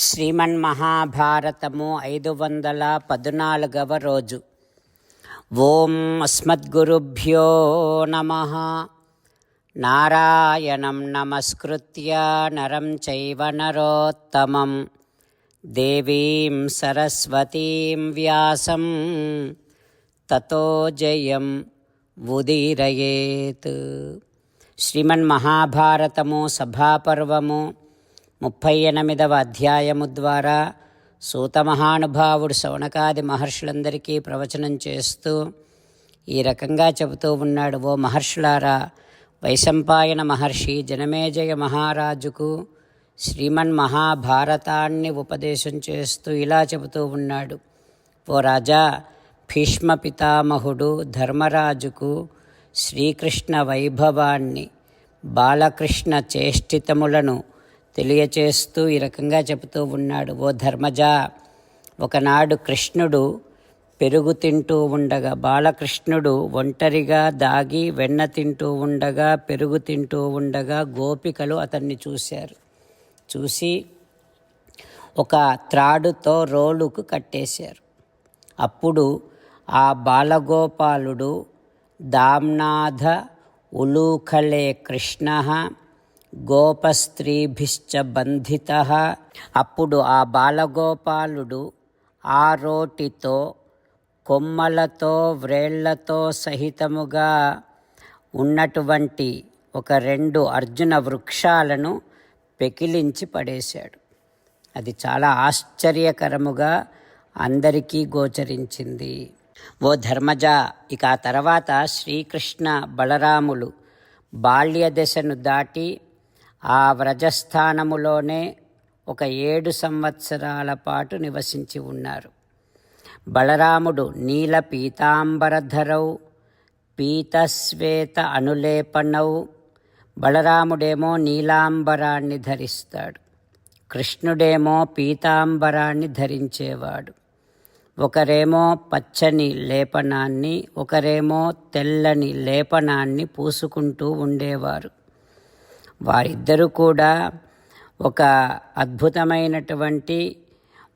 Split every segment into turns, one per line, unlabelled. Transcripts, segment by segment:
శ్రీమన్మహాభారతము ఐదు వందల పద్నాలుగవ రోజు. ఓం అస్మద్గురుభ్యో నమ. నారాయణం నమస్కృత్య నరం చైవ నరోత్తమం. దేవీం సరస్వతీం వ్యాసం. తతో జయం ఉదీరయేత్. శ్రీమన్మహాభారతము సభాపర్వము ముప్పై ఎనిమిదవ అధ్యాయము ద్వారా సూతమహానుభావుడు శౌనకాది మహర్షులందరికీ ప్రవచనం చేస్తూ ఈ రకంగా చెబుతూ ఉన్నాడు ఓ మహర్షులారా వైశంపాయన మహర్షి జనమేజయ మహారాజుకు శ్రీమన్ మహాభారతాన్ని ఉపదేశం చేస్తూ ఇలా చెబుతూ ఉన్నాడు ఓ రాజా భీష్మ పితామహుడు ధర్మరాజుకు శ్రీకృష్ణ వైభవాన్ని బాలకృష్ణ చేష్టితములను తెలియచేస్తూ ఈ రకంగా చెబుతూ ఉన్నాడు. ఓ ధర్మజ ఒకనాడు కృష్ణుడు పెరుగు తింటూ ఉండగా బాలకృష్ణుడు ఒంటరిగా దాగి వెన్న తింటూ ఉండగా పెరుగు తింటూ ఉండగా గోపికలు అతన్ని చూశారు. చూసి ఒక త్రాడుతో రోలుకు కట్టేశారు. అప్పుడు ఆ బాలగోపాలుడు దామ్నాథ ఉలూఖలే కృష్ణ గోపస్త్రీభిశ్చ బంధిత. అప్పుడు ఆ బాలగోపాలుడు ఆ రోటితో కొమ్మలతో వ్రేళ్ళతో సహితముగా ఉన్నటువంటి ఒక రెండు అర్జున వృక్షాలను పెకిలించి పడేశాడు. అది చాలా ఆశ్చర్యకరముగా అందరికీ గోచరించింది. ఓ ధర్మజ ఇక ఆ తర్వాత శ్రీకృష్ణ బలరాములు బాల్య దశను దాటి ఆ వ్రజస్థానములోనే ఒక ఏడు సంవత్సరాల పాటు నివసించి ఉన్నారు. బలరాముడు నీల పీతాంబరధరౌ పీతశ్వేత అనులేపనౌ బలరాముడేమో నీలాంబరాన్ని ధరిస్తాడు. కృష్ణుడేమో పీతాంబరాన్ని ధరించేవాడు. ఒకరేమో పచ్చని లేపనాన్ని ఒకరేమో తెల్లని లేపనాన్ని పూసుకుంటూ ఉండేవారు. వారిద్దరూ కూడా ఒక అద్భుతమైనటువంటి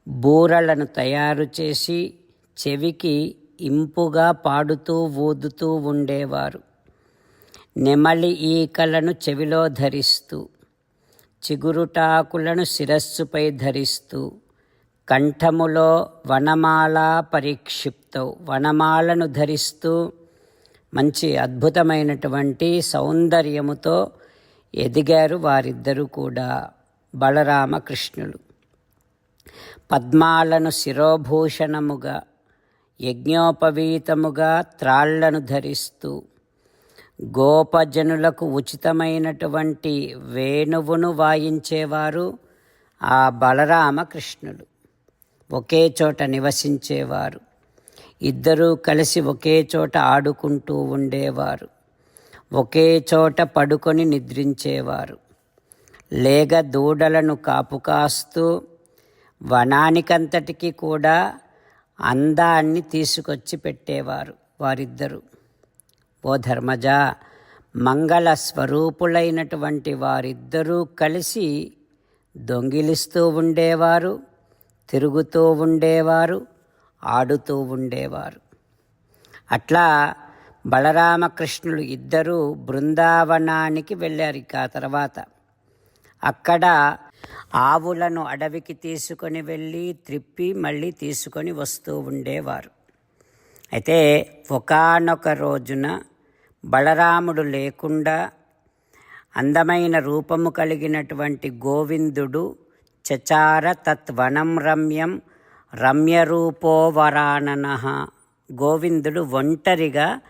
బూరలను తయారు చేసి చెవికి ఇంపుగా పాడుతూ ఊదుతూ ఉండేవారు. నెమలి ఈకలను చెవిలో ధరిస్తూ చిగురుటాకులను శిరస్సుపై ధరిస్తూ కంఠములో వనమాల పరిక్షిప్తవు వనమాలను ధరిస్తూ మంచి అద్భుతమైనటువంటి సౌందర్యముతో ఎదిగారు వారిద్దరూ కూడా బలరామకృష్ణులు. పద్మాలను శిరోభూషణముగా యజ్ఞోపవీతముగా త్రాళ్ళను ధరిస్తూ గోపజనులకు ఉచితమైనటువంటి వేణువును వాయించేవారు ఆ బలరామకృష్ణులు. ఒకే చోట నివసించేవారు. ఇద్దరూ కలిసి ఒకే చోట ఆడుకుంటూ ఉండేవారు. ఒకే చోట పడుకొని నిద్రించేవారు. లేగ దూడలను కాపు కాస్తూ వనానికంతటికి కూడా అందాన్ని తీసుకొచ్చి పెట్టేవారు వారిద్దరూ. ఓ ధర్మజ మంగళ స్వరూపులైనటువంటి వారిద్దరూ కలిసి దొంగిలిస్తూ ఉండేవారు తిరుగుతూ ఉండేవారు ఆడుతూ ఉండేవారు. అట్లా బలరామకృష్ణులు ఇద్దరూ బృందావనానికి వెళ్ళారు ఇక ఆ తర్వాత. అక్కడ ఆవులను అడవికి తీసుకొని వెళ్ళి త్రిప్పి మళ్ళీ తీసుకొని వస్తూ ఉండేవారు. అయితే ఒకనొక రోజున బలరాముడు లేకుండా అందమైన రూపము కలిగినటువంటి గోవిందుడు చచార తత్వనం రమ్యం రమ్యరూపోవరానన గోవిందుడు ఒంటరిగా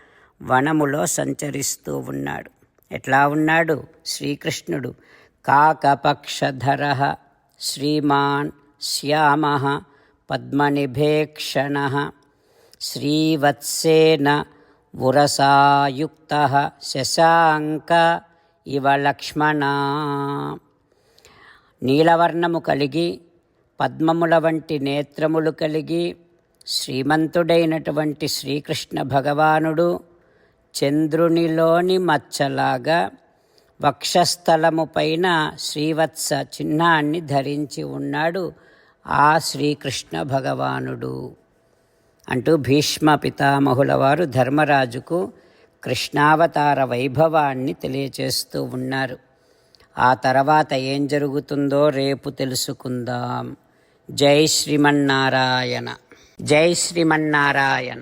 వనములో సంచరిస్తూ ఉన్నాడు. ఎట్లా ఉన్నాడు? శ్రీకృష్ణుడు. కాకపక్షధర శ్రీమాన్ శ్యామ పద్మనిభేక్షణ శ్రీవత్సేన ఉరసాయుక్త శశాంక ఇవ లక్ష్మణ. నీలవర్ణము కలిగి పద్మముల వంటి నేత్రములు కలిగి శ్రీమంతుడైనటువంటి శ్రీకృష్ణ భగవానుడు చంద్రునిలోని మచ్చలాగా వక్షస్థలము పైన శ్రీవత్స చిహ్నాన్ని ధరించి ఉన్నాడు ఆ శ్రీకృష్ణ భగవానుడు. అంటూ భీష్మ పితామహుల వారు ధర్మరాజుకు కృష్ణావతార వైభవాన్ని తెలియచేస్తూ ఉన్నారు. ఆ తర్వాత ఏం జరుగుతుందో రేపు తెలుసుకుందాం. జై శ్రీమన్నారాయణ. జై శ్రీమన్నారాయణ.